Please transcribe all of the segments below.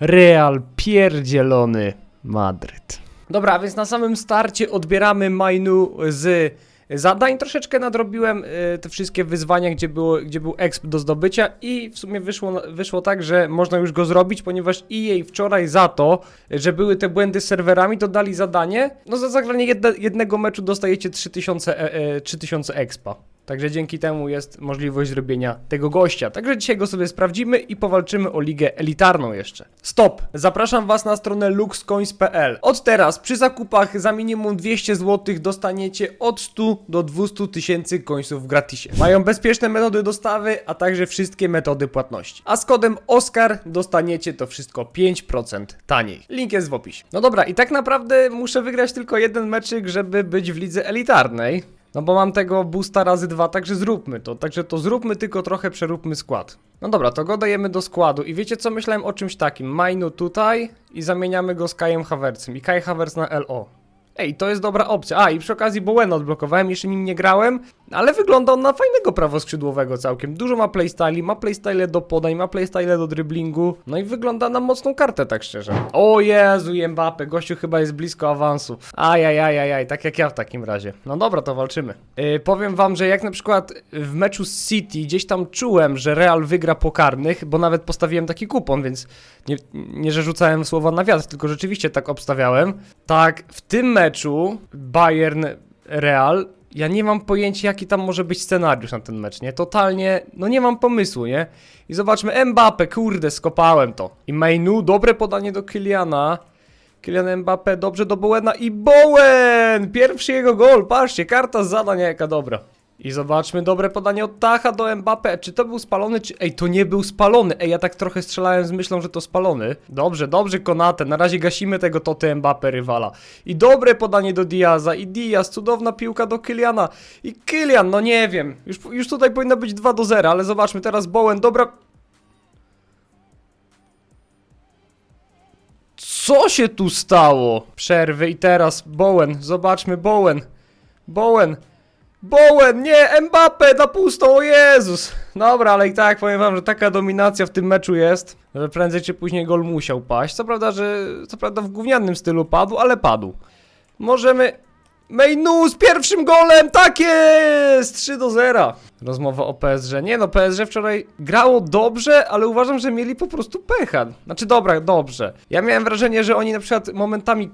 Real pierdzielony Madryt. Dobra, więc na samym starcie odbieramy Mainu z zadań. Troszeczkę nadrobiłem y, te wszystkie wyzwania, gdzie, było, gdzie był exp do zdobycia i w sumie wyszło, wyszło tak, że można już go zrobić, ponieważ EA wczoraj za to, że były te błędy z serwerami, to dali zadanie. No za zagranie jedne, jednego meczu dostajecie 3000, e, e, 3000 expa. Także dzięki temu jest możliwość zrobienia tego gościa. Także dzisiaj go sobie sprawdzimy i powalczymy o ligę elitarną jeszcze. Stop! Zapraszam Was na stronę luxcoins.pl. Od teraz przy zakupach za minimum 200 zł dostaniecie od 100 do 200 tysięcy końców w gratisie. Mają bezpieczne metody dostawy, a także wszystkie metody płatności. A z kodem OSCAR dostaniecie to wszystko 5% taniej. Link jest w opisie. No dobra, i tak naprawdę muszę wygrać tylko jeden meczyk, żeby być w lidze elitarnej. No bo mam tego boosta razy dwa, także zróbmy to. Także to zróbmy, tylko trochę przeróbmy skład. No dobra, to go dajemy do składu. I wiecie co, myślałem o czymś takim. Mainu tutaj i zamieniamy go z Kajem Havertzem. I Kai Havertz na LO. Ej, to jest dobra opcja. A, i przy okazji Bowen odblokowałem, jeszcze nim nie grałem, ale wygląda on na fajnego prawoskrzydłowego całkiem. Dużo ma playstyli, ma playstyle do podań, ma playstyle do driblingu, no i wygląda na mocną kartę, tak szczerze. O Jezu, Mbappe, gościu chyba jest blisko awansu. Ajajajajaj, tak jak ja w takim razie. No dobra, to walczymy. Yy, powiem wam, że jak na przykład w meczu z City gdzieś tam czułem, że Real wygra po karnych, bo nawet postawiłem taki kupon, więc nie, nie że rzucałem słowa na wiatr, tylko rzeczywiście tak obstawiałem. Tak, w tym meczu Bayern Real, ja nie mam pojęcia jaki tam może być scenariusz na ten mecz, nie? Totalnie, no nie mam pomysłu, nie? I zobaczmy, Mbappe, kurde, skopałem to. I Mainu, dobre podanie do Kyliana. Kylian Mbappe, dobrze do Bowena i Bowen! Pierwszy jego gol, patrzcie, karta z zadania jaka dobra. I zobaczmy, dobre podanie od Tacha do Mbappe. Czy to był spalony, czy... Ej, to nie był spalony. Ej, ja tak trochę strzelałem z myślą, że to spalony. Dobrze, dobrze, Konate. Na razie gasimy tego Toty Mbappe rywala. I dobre podanie do Diaza. I Diaz, cudowna piłka do Kyliana. I Kylian, no nie wiem. Już, już tutaj powinno być 2 do 0, ale zobaczmy teraz Bowen. Dobra... Co się tu stało? Przerwy i teraz Bowen. Zobaczmy Bowen. Bowen. Bowen, nie, Mbappe na pustą, o Jezus! Dobra, ale i tak powiem wam, że taka dominacja w tym meczu jest, że prędzej czy później gol musiał paść. Co prawda, że co prawda w gównianym stylu padł, ale padł. Możemy... Mejnu z pierwszym golem, tak jest! 3 do 0. Rozmowa o PSG. Nie no, PSG wczoraj grało dobrze, ale uważam, że mieli po prostu pecha. Znaczy dobra, dobrze. Ja miałem wrażenie, że oni na przykład momentami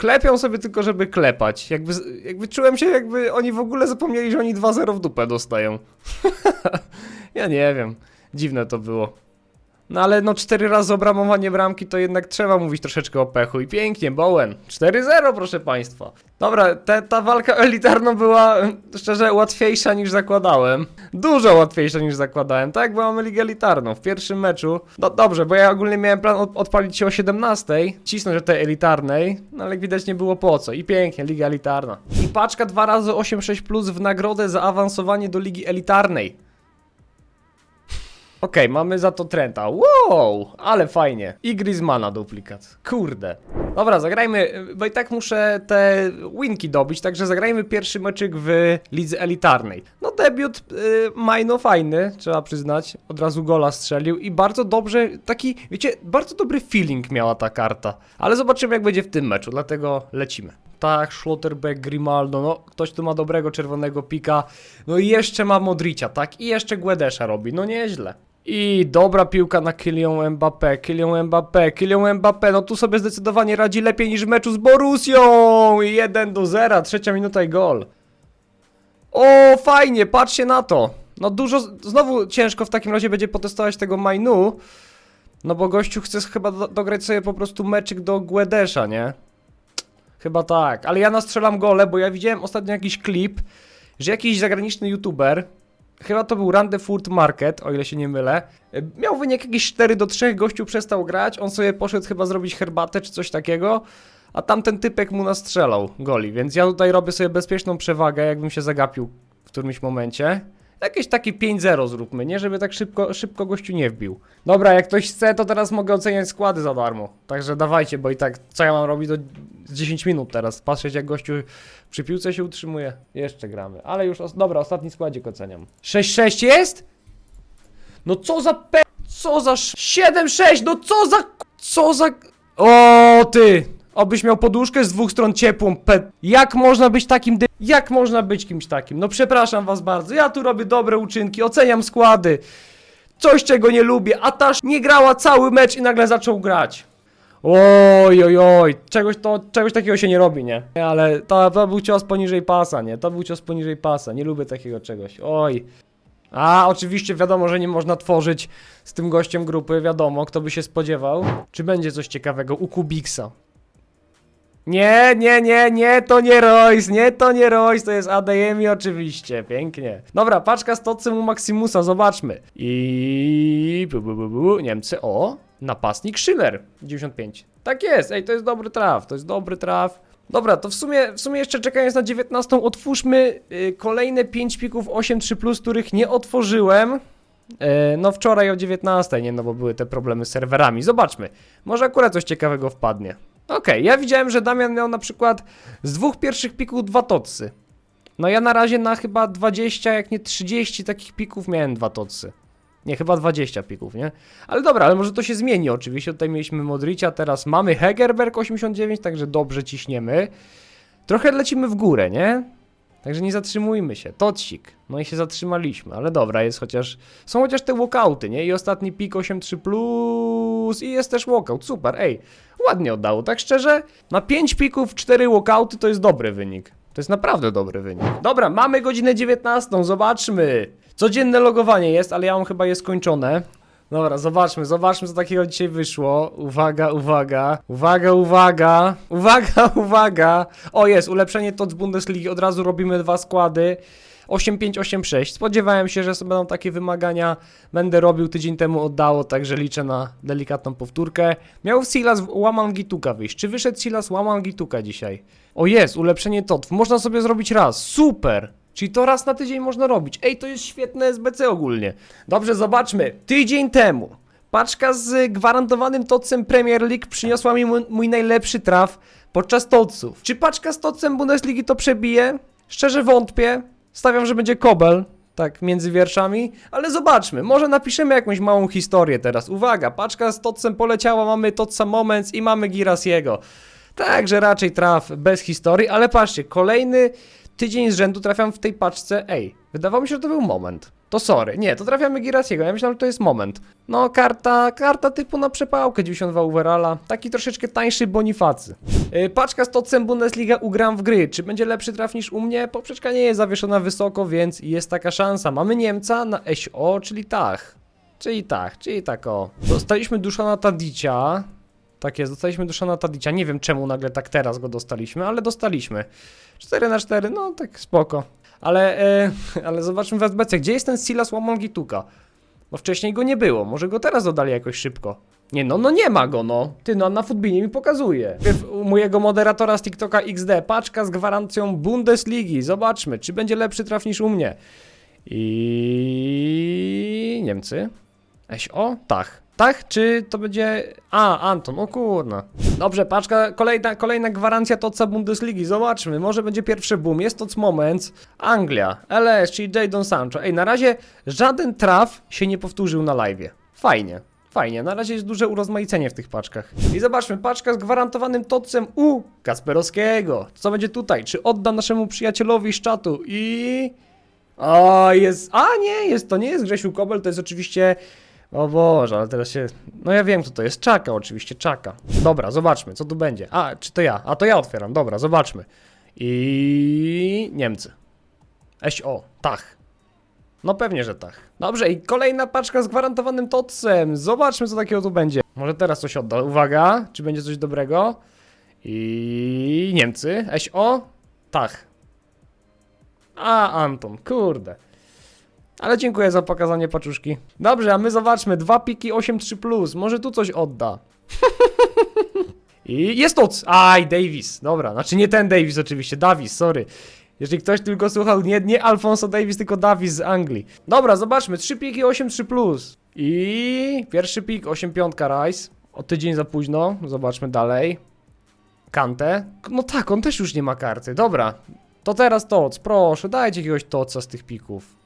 klepią sobie tylko, żeby klepać. Jakby, jakby czułem się, jakby oni w ogóle zapomnieli, że oni 2-0 w dupę dostają. ja nie wiem. Dziwne to było. No ale no 4 razy obramowanie bramki to jednak trzeba mówić troszeczkę o pechu. I pięknie, Bowen. 4-0 proszę państwa. Dobra, te, ta walka elitarną była szczerze łatwiejsza niż zakładałem. Dużo łatwiejsza niż zakładałem. Tak, bo mamy ligę elitarną. W pierwszym meczu. No dobrze, bo ja ogólnie miałem plan od, odpalić się o 17, cisnąć do tej elitarnej, no ale jak widać nie było po co. I pięknie, liga elitarna. I paczka 2 razy 8-6 plus w nagrodę za awansowanie do ligi elitarnej. Okej, mamy za to Trenta. Wow, ale fajnie. I Griezmana duplikat. Kurde. Dobra, zagrajmy, bo i tak muszę te winki dobić, także zagrajmy pierwszy meczyk w lidze elitarnej. No debiut y, Majno fajny, trzeba przyznać. Od razu gola strzelił i bardzo dobrze, taki, wiecie, bardzo dobry feeling miała ta karta. Ale zobaczymy jak będzie w tym meczu, dlatego lecimy. Tak, Schlotterbeck, Grimaldo, no ktoś tu ma dobrego czerwonego pika. No i jeszcze ma Modricia, tak? I jeszcze Guedesza robi, no nieźle. I dobra piłka na Kylian Mbappé, Kylian Mbappé, Kylian Mbappé, no tu sobie zdecydowanie radzi lepiej niż w meczu z Borusią! I 1 do 0, trzecia minuta i gol. O, fajnie, patrzcie na to. No dużo, znowu ciężko w takim razie będzie potestować tego Mainu, no bo gościu chce chyba do, dograć sobie po prostu meczyk do Guedesza, nie? Chyba tak, ale ja nastrzelam gole, bo ja widziałem ostatnio jakiś klip, że jakiś zagraniczny youtuber, chyba to był Randefurt Market, o ile się nie mylę, miał wynik jakiś 4 do 3, gościu przestał grać, on sobie poszedł chyba zrobić herbatę czy coś takiego, a tamten typek mu nastrzelał goli, więc ja tutaj robię sobie bezpieczną przewagę, jakbym się zagapił w którymś momencie. Jakieś takie 5-0 zróbmy, nie? Żeby tak szybko, szybko gościu nie wbił. Dobra, jak ktoś chce, to teraz mogę oceniać składy za darmo. Także dawajcie, bo i tak co ja mam robić do 10 minut teraz. Patrzeć jak gościu przy piłce się utrzymuje. Jeszcze gramy. Ale już, os dobra, ostatni składzik oceniam. 6-6 jest? No co za pe... Co za... sz- 7-6, no co za... Co za... O ty! Obyś miał poduszkę z dwóch stron ciepłą, pet. Jak można być takim dy... Jak można być kimś takim? No przepraszam was bardzo, ja tu robię dobre uczynki, oceniam składy. Coś, czego nie lubię, a Tasz nie grała cały mecz i nagle zaczął grać. Oj, oj, oj, czegoś, to, czegoś takiego się nie robi? Nie, Ale to, to był cios poniżej pasa, nie? To był cios poniżej pasa, nie lubię takiego czegoś, oj. A, oczywiście wiadomo, że nie można tworzyć z tym gościem grupy, wiadomo, kto by się spodziewał. Czy będzie coś ciekawego u Kubiksa? Nie, nie, nie, nie, to nie Royce, nie, to nie Royce, to jest ADMI oczywiście, pięknie. Dobra, paczka z Tocem u Maximusa, zobaczmy. I... Bu, bu, bu, bu. Niemcy, o, napastnik Schiller, 95. Tak jest, ej, to jest dobry traf, to jest dobry traf. Dobra, to w sumie, w sumie jeszcze czekając na 19, otwórzmy y, kolejne 5 pików 8.3+, których nie otworzyłem. E, No wczoraj o 19, nie no bo były te problemy z serwerami. Zobaczmy. Może akurat coś ciekawego wpadnie. Okej, ja widziałem, że Damian miał na przykład z dwóch pierwszych pików dwa totsy. No ja na razie na chyba 20, jak nie 30 takich pików miałem dwa totsy. Nie, chyba 20 pików, nie? Ale dobra, ale może to się zmieni oczywiście. Tutaj mieliśmy Modricia, teraz mamy Hegerberg 89, także dobrze ciśniemy. Trochę lecimy w górę, nie? Także nie zatrzymujmy się. Tocik. No i się zatrzymaliśmy, ale dobra, jest chociaż. Są chociaż te walkouty, nie? I ostatni pik 8.3 plus i jest też walkout. Super, ej. Ładnie oddało, tak szczerze. Na 5 pików 4 walkouty to jest dobry wynik. To jest naprawdę dobry wynik. Dobra, mamy godzinę 19, zobaczmy. Codzienne logowanie jest, ale ja mam chyba je skończone. Dobra, zobaczmy, zobaczmy co takiego dzisiaj wyszło. Uwaga, uwaga, uwaga, uwaga, uwaga, uwaga. O jest, ulepszenie TOC Bundesligi, od razu robimy dwa składy. 8586. Spodziewałem się, że będą takie wymagania. Będę robił, tydzień temu oddało, także liczę na delikatną powtórkę. Miał Silas Łamangituka wyjść. Czy wyszedł Silas Łamangituka dzisiaj? O jest, ulepszenie TOTW. Można sobie zrobić raz. Super! Czyli to raz na tydzień można robić. Ej, to jest świetne SBC ogólnie. Dobrze, zobaczmy. Tydzień temu paczka z gwarantowanym tocem Premier League przyniosła mi mój, mój najlepszy traf podczas toców. Czy paczka z tocem Bundesligi to przebije? Szczerze wątpię. Stawiam, że będzie kobel. Tak, między wierszami, ale zobaczmy, może napiszemy jakąś małą historię teraz. Uwaga, paczka z Tocem poleciała, mamy Totsa Moments i mamy Girasiego. Także raczej traf bez historii, ale patrzcie, kolejny tydzień z rzędu trafiam w tej paczce. Ej, wydawało mi się, że to był moment. To sorry. Nie, to trafiamy Girasiego. Ja myślałem, że to jest moment. No, karta, karta typu na przepałkę 92 overalla. Taki troszeczkę tańszy Bonifacy. Yy, paczka z Totcem Bundesliga ugram w gry. Czy będzie lepszy traf niż u mnie? Poprzeczka nie jest zawieszona wysoko, więc jest taka szansa. Mamy Niemca na SO, czyli tak. Czyli tak, czyli tak o. Dostaliśmy Duszana Tadicia. Tak jest, dostaliśmy Duszana Tadicia. Nie wiem czemu nagle tak teraz go dostaliśmy, ale dostaliśmy. 4 na 4, no tak spoko. Ale, e, ale zobaczmy w SBC, gdzie jest ten Silas Łamangituka? Bo wcześniej go nie było, może go teraz dodali jakoś szybko. Nie no, no nie ma go no. Ty no, na Footbinie mi pokazuje. U mojego moderatora z TikToka XD, paczka z gwarancją Bundesligi. Zobaczmy, czy będzie lepszy traf niż u mnie. I Niemcy. SO? Tak. Tak? Czy to będzie... A, Anton, o kurna. Dobrze, paczka, kolejna, kolejna gwarancja Toca Bundesligi. Zobaczmy, może będzie pierwszy boom. Jest Toc Moments. Anglia, LS, czyli Jadon Sancho. Ej, na razie żaden traf się nie powtórzył na live. Fajnie. Fajnie, na razie jest duże urozmaicenie w tych paczkach. I zobaczmy, paczka z gwarantowanym tocem u Kasperowskiego. Co będzie tutaj? Czy odda naszemu przyjacielowi z czatu? I... O, jest... A, nie, jest, to nie jest Grzesiu Kobel, to jest oczywiście... O Boże, ale teraz się... No ja wiem, kto to jest. Czaka, oczywiście, czaka. Dobra, zobaczmy, co tu będzie. A, czy to ja? A, to ja otwieram. Dobra, zobaczmy. I... Niemcy. SO, tak. No pewnie, że tak. Dobrze, i kolejna paczka z gwarantowanym totsem. Zobaczmy, co takiego tu będzie. Może teraz coś odda. Uwaga, czy będzie coś dobrego? I Niemcy. SO? Tak. A, Anton, kurde. Ale dziękuję za pokazanie paczuszki. Dobrze, a my zobaczmy. Dwa piki 8-3+. plus. Może tu coś odda. I jest toc. Aj, Davis. Dobra, znaczy nie ten Davis oczywiście. Davis, sorry. Jeżeli ktoś tylko słuchał, nie, nie Alfonso Davis, tylko Davis z Anglii. Dobra, zobaczmy. Trzy piki 8-3+. plus. I pierwszy pik 8-5 Rice. O tydzień za późno. Zobaczmy dalej. Kante. No tak, on też już nie ma karty. Dobra. To teraz toc. Proszę, dajcie jakiegoś toca z tych pików.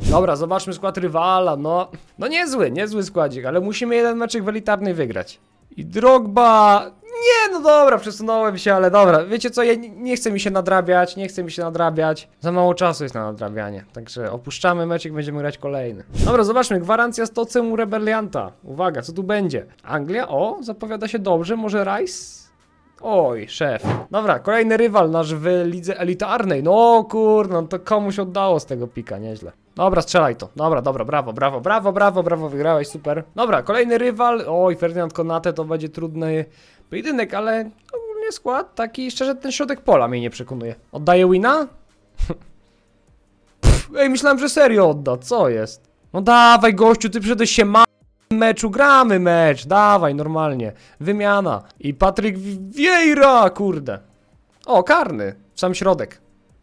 Dobra, zobaczmy skład rywala. No, no niezły, niezły składzik, ale musimy jeden meczek w elitarnej wygrać. I Drogba... Nie, no dobra, przesunąłem się, ale dobra. Wiecie co, ja nie, chcę mi się nadrabiać, nie chcę mi się nadrabiać. Za mało czasu jest na nadrabianie. Także opuszczamy meczek, będziemy grać kolejny. Dobra, zobaczmy, gwarancja 100 u rebelianta. Uwaga, co tu będzie? Anglia, o, zapowiada się dobrze, może Rice? Oj, szef. Dobra, kolejny rywal nasz w lidze elitarnej. No kurde, no to komuś oddało z tego pika, nieźle. Dobra, strzelaj to. Dobra, dobra, brawo, brawo, brawo, brawo, brawo, wygrałeś, super. Dobra, kolejny rywal. Oj, Ferdynand Konate to będzie trudny pojedynek, ale ogólnie skład taki, szczerze ten środek pola mnie nie przekonuje. Oddaje wina? Ej, myślałem, że serio odda, co jest? No dawaj gościu, ty przyszedłeś się ma meczu, gramy mecz, dawaj, normalnie. Wymiana. I Patryk Vieira, kurde. O, karny, w sam środek.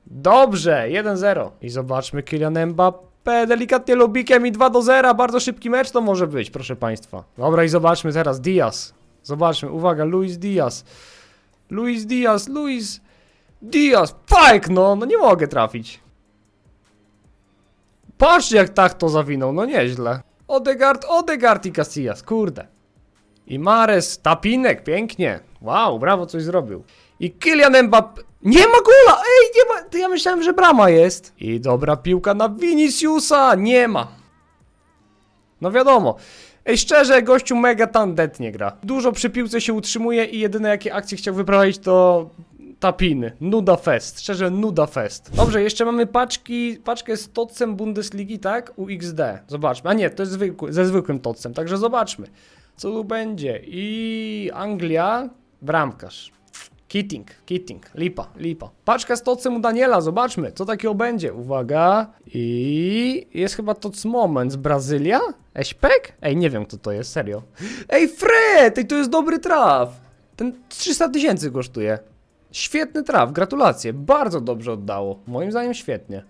Dobrze, 1-0. I zobaczmy Kylian Mbappé, delikatnie lubikiem i 2 do 0. Bardzo szybki mecz to może być, proszę państwa. Dobra, i zobaczmy teraz Diaz. Zobaczmy, uwaga, Luis Diaz. Luis Diaz, Luis Diaz. Fajk, no, no nie mogę trafić. Patrzcie jak tak to zawinął, no nieźle. Odegaard, Odegaard i Casillas, kurde. I Mares, Tapinek, pięknie. Wow, brawo, coś zrobił. I Kylian Mbappé. Nie ma gola! Ej, nie ma! To ja myślałem, że brama jest. I dobra piłka na Viniciusa. Nie ma. No wiadomo. Ej, szczerze, gościu mega tandetnie gra. Dużo przy piłce się utrzymuje i jedyne jakie akcje chciał wyprowadzić to tapiny. Nuda fest. Szczerze, nuda fest. Dobrze, jeszcze mamy paczki, paczkę z Totcem Bundesligi, tak? UXD. Zobaczmy. A nie, to jest zwykły, ze zwykłym Totcem, także zobaczmy. Co tu będzie? I Anglia, bramkarz. Keating, Keating, lipa, lipa. Paczka z Tocem u Daniela, zobaczmy, co takiego będzie. Uwaga. I jest chyba Tots Moment z Brazylia? Eśpek? Ej, nie wiem kto to jest, serio. Ej, Fred! Ej, to jest dobry traf! Ten 300 tysięcy kosztuje. Świetny traf, gratulacje. Bardzo dobrze oddało. Moim zdaniem świetnie.